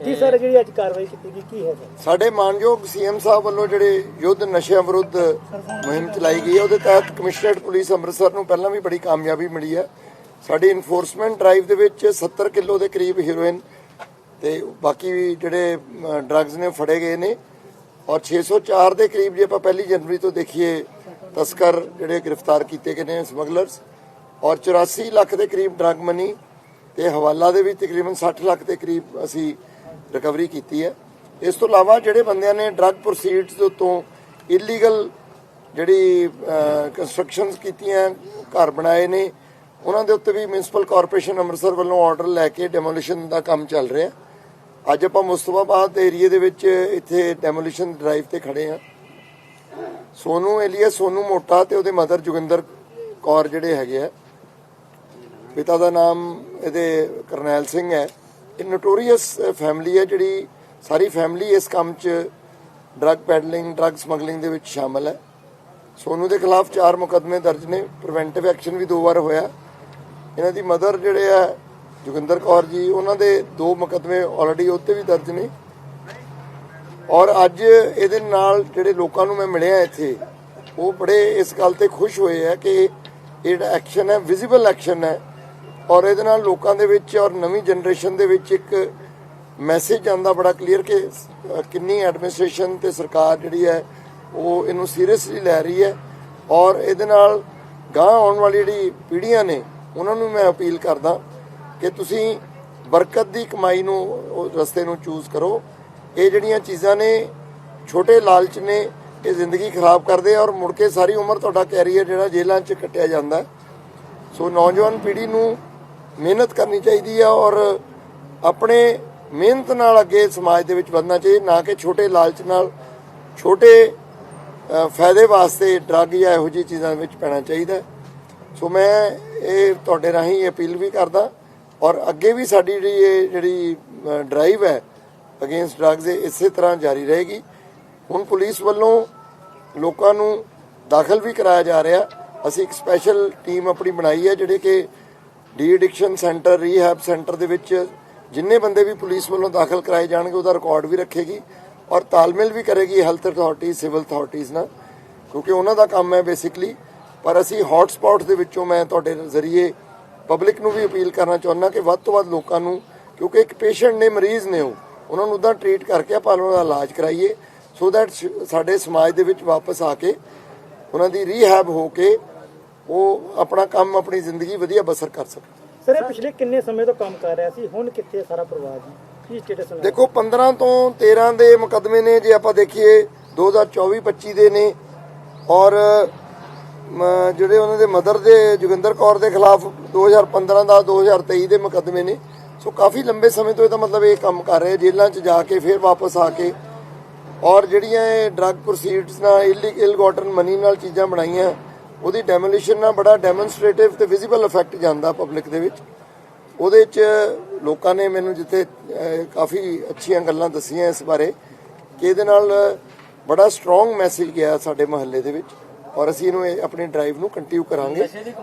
ਜੀ ਸਰ, ਜਿਹੜੀ ਅੱਜ ਕਾਰਵਾਈ ਕੀਤੀ ਗਈ, ਕੀ ਹੈ ਸਰ? ਸਾਡੇ ਮਾਨਯੋਗ ਸੀਐਮ ਸਾਹਿਬ ਵੱਲੋਂ ਜਿਹੜੇ ਯੁੱਧ ਨਸ਼ਿਆਂ ਵਿਰੁੱਧ ਮੁਹਿੰਮ ਚਲਾਈ ਗਈ ਹੈ, ਉਹਦੇ ਤਹਿਤ ਕਮਿਸ਼ਨਰੇਟ ਪੁਲਿਸ ਅੰਮ੍ਰਿਤਸਰ ਨੂੰ ਪਹਿਲਾਂ ਵੀ ਬੜੀ ਕਾਮਯਾਬੀ ਮਿਲੀ ਹੈ। ਸਾਡੀ ਇਨਫੋਰਸਮੈਂਟ ਡਰਾਈਵ ਦੇ ਵਿੱਚ 70 ਕਿਲੋ ਦੇ ਕਰੀਬ ਹੀਰੋਇਨ ਤੇ ਬਾਕੀ ਜਿਹੜੇ ਡਰੱਗਸ ਨੇ ਫੜੇ ਗਏ ਨੇ। ਔਰ 604 ਦੇ ਕਰੀਬ ਜੇ ਆਪਾਂ ਪਹਿਲੀ ਜਨਵਰੀ ਤੋਂ ਦੇਖੀਏ, ਤਸਕਰ ਜਿਹੜੇ ਗ੍ਰਿਫਤਾਰ ਕੀਤੇ ਗਏ ਨੇ ਸਮਗਲਰਸ। ਔਰ 84 ਲੱਖ ਦੇ ਕਰੀਬ ਡਰੱਗ ਮਨੀ ਤੇ ਹਵਾਲਾ ਦੇ ਵੀ ਤਕਰੀਬਨ 60 ਲੱਖ ਦੇ ਕਰੀਬ ਅਸੀਂ ਰਿਕਵਰੀ ਕੀਤੀ ਹੈ। ਇਸ ਤੋਂ ਇਲਾਵਾ ਜਿਹੜੇ ਬੰਦਿਆਂ ਨੇ ਡਰੱਗ ਪ੍ਰੋਸੀਡਸ ਦੇ ਉੱਤੋਂ ਇਲੀਗਲ ਜਿਹੜੀ ਕੰਸਟਰਕਸ਼ਨਸ ਕੀਤੀਆਂ, ਘਰ ਬਣਾਏ ਨੇ, ਉਹਨਾਂ ਦੇ ਉੱਤੇ ਵੀ ਮਿਊਨਿਸਪਲ ਕਾਰਪੋਰੇਸ਼ਨ ਅੰਮ੍ਰਿਤਸਰ ਵੱਲੋਂ ਆਰਡਰ ਲੈ ਕੇ ਡੈਮੋਲੀਸ਼ਨ ਦਾ ਕੰਮ ਚੱਲ ਰਿਹਾ। ਅੱਜ ਆਪਾਂ ਮੁਸਤਫਾਬਾਦ ਏਰੀਏ ਦੇ ਵਿੱਚ ਇੱਥੇ ਡੈਮੋਲੀਸ਼ਨ ਡਰਾਈਵ ਤੇ ਖੜੇ ਆ ਸੋਨੂ ਏਲੀਆ ਸੋਨੂ ਮੋਟਾ ਤੇ ਉਹਦੇ ਮਦਰ ਜੋਗਿੰਦਰ ਕੌਰ ਜਿਹੜੇ ਹੈਗੇ ਆ। ਪਿਤਾ ਦਾ ਨਾਮ ਇਹਦੇ ਕਰਨੈਲ ਸਿੰਘ ਹੈ। ਇਹ ਨੋਟੋਰੀਅਸ ਫੈਮਿਲੀ ਹੈ ਜਿਹੜੀ ਸਾਰੀ ਫੈਮਿਲੀ ਇਸ ਕੰਮ 'ਚ ਡਰੱਗ ਪੈਡਲਿੰਗ ਡਰੱਗ ਸਮਗਲਿੰਗ ਦੇ ਵਿੱਚ ਸ਼ਾਮਲ ਹੈ। ਸੋਨੂ ਦੇ ਖਿਲਾਫ ਚਾਰ ਮੁਕੱਦਮੇ ਦਰਜ ਨੇ ਪ੍ਰੀਵੈਂਟਿਵ ਐਕਸ਼ਨ ਵੀ ਦੋ ਵਾਰ ਹੋਇਆ। ਇਹਨਾਂ ਦੀ ਮਦਰ ਜਿਹੜੇ ਆ, ਜੋਗਿੰਦਰ ਕੌਰ ਜੀ, ਉਹਨਾਂ ਦੇ ਦੋ ਮੁਕੱਦਮੇ ਆਲਰੇਡੀ ਉੱਤੇ ਵੀ ਦਰਜ ਨੇ। ਔਰ ਅੱਜ ਇਹਦੇ ਨਾਲ ਜਿਹੜੇ ਲੋਕਾਂ ਨੂੰ ਮੈਂ ਮਿਲਿਆ ਇੱਥੇ, ਉਹ ਬੜੇ ਇਸ ਗੱਲ ਤੇ ਖੁਸ਼ ਹੋਏ ਆ ਕਿ ਇਹ ਜਿਹੜਾ ਐਕਸ਼ਨ ਹੈ ਵਿਜ਼ੀਬਲ ਐਕਸ਼ਨ ਹੈ ਔਰ ਇਹਦੇ ਨਾਲ ਲੋਕਾਂ ਦੇ ਵਿੱਚ ਔਰ ਨਵੀਂ ਜਨਰੇਸ਼ਨ ਦੇ ਵਿੱਚ ਇੱਕ ਮੈਸੇਜ ਆਂਦਾ ਬੜਾ ਕਲੀਅਰ ਕਿ ਕਿੰਨੀ ਐਡਮਿਨਿਸਟ੍ਰੇਸ਼ਨ ਤੇ ਸਰਕਾਰ ਜਿਹੜੀ ਹੈ, ਉਹ ਇਹਨੂੰ ਸੀਰੀਅਸਲੀ ਲੈ ਰਹੀ ਹੈ ਔਰ ਇਹਦੇ ਨਾਲ ਗਾਂ ਆਉਣ ਵਾਲੀ ਜਿਹੜੀ ਪੀੜ੍ਹੀਆਂ ਨੇ, ਉਹਨਾਂ ਨੂੰ ਮੈਂ ਅਪੀਲ ਕਰਦਾ ਕਿ ਤੁਸੀਂ ਬਰਕਤ ਦੀ ਕਮਾਈ ਨੂੰ, ਉਹ ਰਸਤੇ ਨੂੰ ਚੂਜ਼ ਕਰੋ। ਇਹ ਜਿਹੜੀਆਂ ਚੀਜ਼ਾਂ ਨੇ, ਛੋਟੇ ਲਾਲਚ ਨੇ, ਇਹ ਜ਼ਿੰਦਗੀ ਖਰਾਬ ਕਰਦੇ ਔਰ ਮੁੜ ਕੇ ਸਾਰੀ ਉਮਰ ਤੁਹਾਡਾ ਕੈਰੀਅਰ ਜਿਹੜਾ ਜੇਲ੍ਹਾਂ 'ਚ ਕੱਟਿਆ ਜਾਂਦਾ। ਸੋ ਨੌਜਵਾਨ ਪੀੜ੍ਹੀ ਨੂੰ ਮਿਹਨਤ ਕਰਨੀ ਚਾਹੀਦੀ ਆ ਔਰ ਆਪਣੇ ਮਿਹਨਤ ਨਾਲ ਅੱਗੇ ਸਮਾਜ ਦੇ ਵਿੱਚ ਵਧਣਾ ਚਾਹੀਦਾ, ਨਾ ਕਿ ਛੋਟੇ ਲਾਲਚ ਨਾਲ, ਛੋਟੇ ਫਾਇਦੇ ਵਾਸਤੇ ਡਰੱਗ ਜਾਂ ਇਹੋ ਜਿਹੀ ਚੀਜ਼ਾਂ ਵਿੱਚ ਪੈਣਾ ਚਾਹੀਦਾ। ਸੋ ਮੈਂ ਇਹ ਤੁਹਾਡੇ ਰਾਹੀਂ ਅਪੀਲ ਵੀ ਕਰਦਾ ਔਰ ਅੱਗੇ ਵੀ ਸਾਡੀ ਜਿਹੜੀ ਇਹ ਜਿਹੜੀ ਡਰਾਈਵ ਹੈ ਅਗੇਂਸਟ ਡਰੱਗਸ ਇਹ ਇਸੇ ਤਰ੍ਹਾਂ ਜਾਰੀ ਰਹੇਗੀ। ਹੁਣ ਪੁਲਿਸ ਵੱਲੋਂ ਲੋਕਾਂ ਨੂੰ ਦਾਖਲ ਵੀ ਕਰਾਇਆ ਜਾ ਰਿਹਾ। ਅਸੀਂ ਇੱਕ ਸਪੈਸ਼ਲ ਟੀਮ ਆਪਣੀ ਬਣਾਈ ਹੈ ਜਿਹੜੇ ਕਿ de addiction centre, rehab centre ਦੇ ਵਿੱਚ ਜਿੰਨੇ ਬੰਦੇ ਵੀ ਪੁਲਿਸ ਵੱਲੋਂ ਦਾਖਲ ਕਰਾਏ ਜਾਣਗੇ, ਉਹਦਾ ਰਿਕਾਰਡ ਵੀ ਰੱਖੇਗੀ ਔਰ ਤਾਲਮੇਲ ਵੀ ਕਰੇਗੀ ਹੈਲਥ ਅਥਾਰਟੀ ਸਿਵਲ ਅਥਾਰਟੀਜ਼ ਨਾਲ, ਕਿਉਂਕਿ ਉਹਨਾਂ ਦਾ ਕੰਮ ਹੈ ਬੇਸਿਕਲੀ ਪਰ ਅਸੀਂ ਹੌਟ ਸਪੌਟ ਦੇ ਵਿੱਚੋਂ ਮੈਂ ਤੁਹਾਡੇ ਜ਼ਰੀਏ ਪਬਲਿਕ ਨੂੰ ਵੀ ਅਪੀਲ ਕਰਨਾ ਚਾਹੁੰਦਾ ਕਿ ਵੱਧ ਤੋਂ ਵੱਧ ਲੋਕਾਂ ਨੂੰ, ਕਿਉਂਕਿ ਇੱਕ ਪੇਸ਼ੈਂਟ ਨੇ, ਮਰੀਜ਼ ਨੇ ਉਹ, ਉਹਨਾਂ ਨੂੰ ਉਦਾਂ ਟ੍ਰੀਟ ਕਰਕੇ ਆਪਾਂ ਉਹਨਾਂ ਦਾ ਇਲਾਜ ਕਰਾਈਏ ਸੋ ਦੈਟ ਸਾਡੇ ਸਮਾਜ ਦੇ ਵਿੱਚ ਵਾਪਸ ਆ ਕੇ ਉਹਨਾਂ ਦੀ ਰੀਹੈਬ ਹੋ ਕੇ ਉਹ ਆਪਣਾ ਕੰਮ ਆਪਣੀ ਜ਼ਿੰਦਗੀ ਵਧੀਆ ਬਸਰ ਕਰ ਸਕਣ ਸਰ ਇਹ ਪਿਛਲੇ ਕਿੰਨੇ ਸਮੇਂ ਤੋਂ ਕੰਮ ਕਰ ਰਿਹਾ ਸੀ? ਹੁਣ ਕਿੱਥੇ ਹੈ ਸਾਰਾ ਪਰਿਵਾਰ ਜੀ? ਕੀ ਸਟੇਟਸ ਹੈ ਦੇਖੋ 15 ਤੋਂ 13 ਦੇ ਮੁਕੱਦਮੇ ਨੇ ਜੇ ਆਪਾਂ ਦੇਖੀਏ 2024-25 ਦੇ ਨੇ। ਔਰ ਮ, ਜਿਹੜੇ ਉਹਨਾਂ ਦੇ ਮਦਰ ਦੇ ਜੋਗਿੰਦਰ ਕੌਰ ਦੇ ਖਿਲਾਫ 2015 ਦਾ 2023 ਦੇ ਮੁਕੱਦਮੇ ਨੇ। ਸੋ ਕਾਫੀ ਲੰਬੇ ਸਮੇਂ ਤੋਂ ਇਹਦਾ ਮਤਲਬ ਇਹ ਕੰਮ ਕਰ ਰਹੇ ਜੇਲ੍ਹਾਂ 'ਚ ਜਾ ਕੇ ਫਿਰ ਵਾਪਸ ਆ ਕੇ। ਔਰ ਜਿਹੜੀਆਂ ਇਹ ਡਰੱਗ ਪ੍ਰੋਸੀਡਸ ਨਾਲ ਇਲੀਗਲ ਗਾਟਨ ਮਨੀ ਨਾਲ ਚੀਜ਼ਾਂ ਬਣਾਈਆਂ ਉਹਦੀ ਡੈਮੋਲੀਸ਼ਨ ਨਾਲ ਬੜਾ ਡੈਮੋਨਸਟ੍ਰੇਟਿਵ ਤੇ ਵਿਜ਼ੀਬਲ ਇਫੈਕਟ ਜਾਂਦਾ ਪਬਲਿਕ ਦੇ ਵਿੱਚ। ਉਹਦੇ 'ਚ ਲੋਕਾਂ ਨੇ ਮੈਨੂੰ ਜਿੱਥੇ ਕਾਫੀ ਅੱਛੀਆਂ ਗੱਲਾਂ ਦੱਸੀਆਂ ਇਸ ਬਾਰੇ ਕਿ ਇਹਦੇ ਨਾਲ ਬੜਾ ਸਟਰੋਂਗ ਮੈਸੇਜ ਗਿਆ ਸਾਡੇ ਮਹੱਲੇ ਦੇ ਵਿੱਚ ਔਰ ਅਸੀਂ ਇਹਨੂੰ ਇਹ ਆਪਣੀ ਡਰਾਈਵ ਨੂੰ ਕੰਟੀਨਿਊ ਕਰਾਂਗੇ।